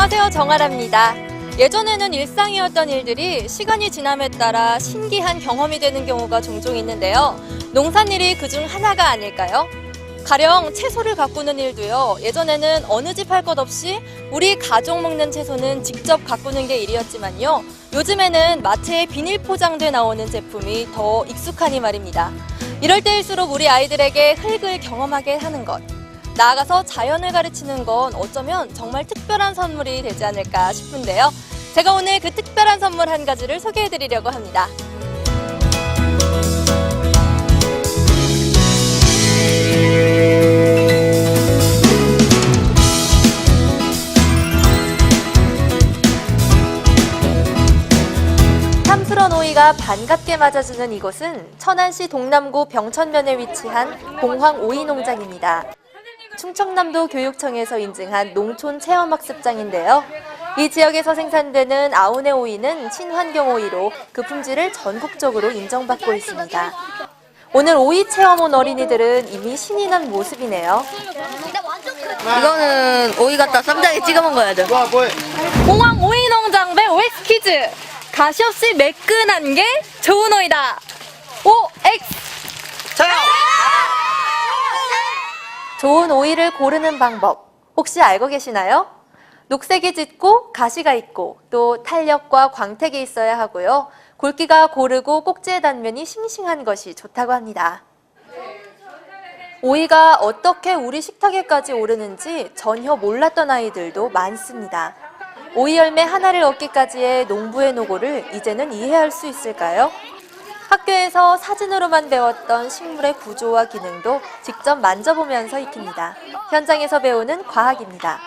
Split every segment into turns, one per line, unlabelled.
안녕하세요. 정아라입니다. 예전에는 일상이었던 일들이 시간이 지남에 따라 신기한 경험이 되는 경우가 종종 있는데요. 농산일이 그중 하나가 아닐까요? 가령 채소를 가꾸는 일도요. 예전에는 어느 집 할 것 없이 우리 가족 먹는 채소는 직접 가꾸는 게 일이었지만요. 요즘에는 마트에 비닐 포장돼 나오는 제품이 더 익숙하니 말입니다. 이럴 때일수록 우리 아이들에게 흙을 경험하게 하는 것. 나아가서 자연을 가르치는 건 어쩌면 정말 특별한 선물이 되지 않을까 싶은데요. 제가 오늘 그 특별한 선물 한 가지를 소개해 드리려고 합니다. 오이가 반갑게 맞아주는 이곳은 천안시 동남구 병천면에 위치한 봉황 오이 농장입니다. 충청남도 교육청에서 인증한 농촌 체험학습장인데요. 이 지역에서 생산되는 아우네 오이는 친환경 오이로 그 품질을 전국적으로 인정받고 있습니다. 오늘 오이 체험 온 어린이들은 이미 신이 난 모습이네요.
이거는 오이 갖다 쌈장에 찍어 먹어야 돼.
와 뭐해?
공항 오이 농장 배 OX 퀴즈. 가시 없이 매끈한 게 좋은 오이다. OX.
저요.
좋은 오이를 고르는 방법 혹시 알고 계시나요? 녹색이 짙고 가시가 있고 또 탄력과 광택이 있어야 하고요. 굵기가 고르고 꼭지의 단면이 싱싱한 것이 좋다고 합니다. 오이가 어떻게 우리 식탁에까지 오르는지 전혀 몰랐던 아이들도 많습니다. 오이 열매 하나를 얻기까지의 농부의 노고를 이제는 이해할 수 있을까요? 학교에서 사진으로만 배웠던 식물의 구조와 기능도 직접 만져보면서 익힙니다. 현장에서 배우는 과학입니다.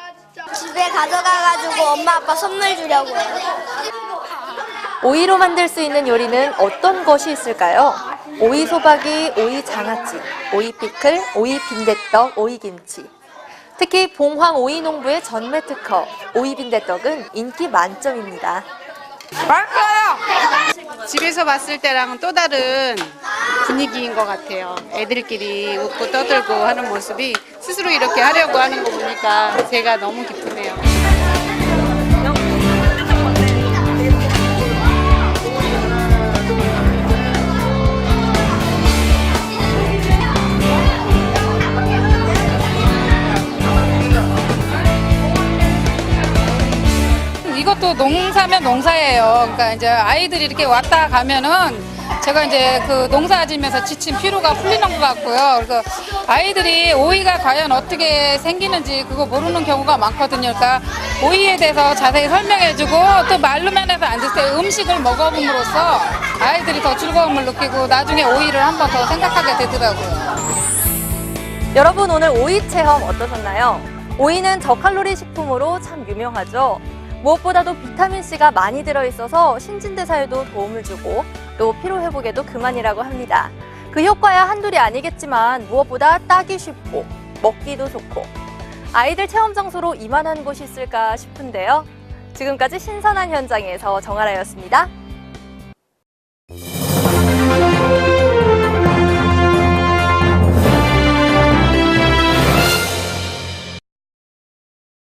집에 가져가가지고 엄마 아빠 선물 주려고 해요.
오이로 만들 수 있는 요리는 어떤 것이 있을까요? 오이 소박이, 오이 장아찌, 오이 피클, 오이 빈대떡, 오이 김치. 특히 봉황 오이 농부의 전매 특허, 오이 빈대떡은 인기 만점입니다.
집에서 봤을 때랑은 또 다른 분위기인 것 같아요. 애들끼리 웃고 떠들고 하는 모습이 스스로 이렇게 하려고 하는 거 보니까 제가 너무 기쁘네요.
이것도 농사면 농사예요. 그러니까 이제 아이들이 이렇게 왔다 가면은 제가 이제 그 농사지면서 지친 피로가 풀리는 것 같고요. 그래서 아이들이 오이가 과연 어떻게 생기는지 그거 모르는 경우가 많거든요. 그러니까 오이에 대해서 자세히 설명해주고 또 말로면에서 앉을 때 음식을 먹어봄으로써 아이들이 더 즐거움을 느끼고 나중에 오이를 한번 더 생각하게 되더라고요.
여러분 오늘 오이 체험 어떠셨나요? 오이는 저칼로리 식품으로 참 유명하죠. 무엇보다도 비타민C가 많이 들어있어서 신진대사에도 도움을 주고 또 피로회복에도 그만이라고 합니다. 그 효과야 한둘이 아니겠지만 무엇보다 따기 쉽고 먹기도 좋고 아이들 체험 장소로 이만한 곳이 있을까 싶은데요. 지금까지 신선한 현장에서 정아라였습니다.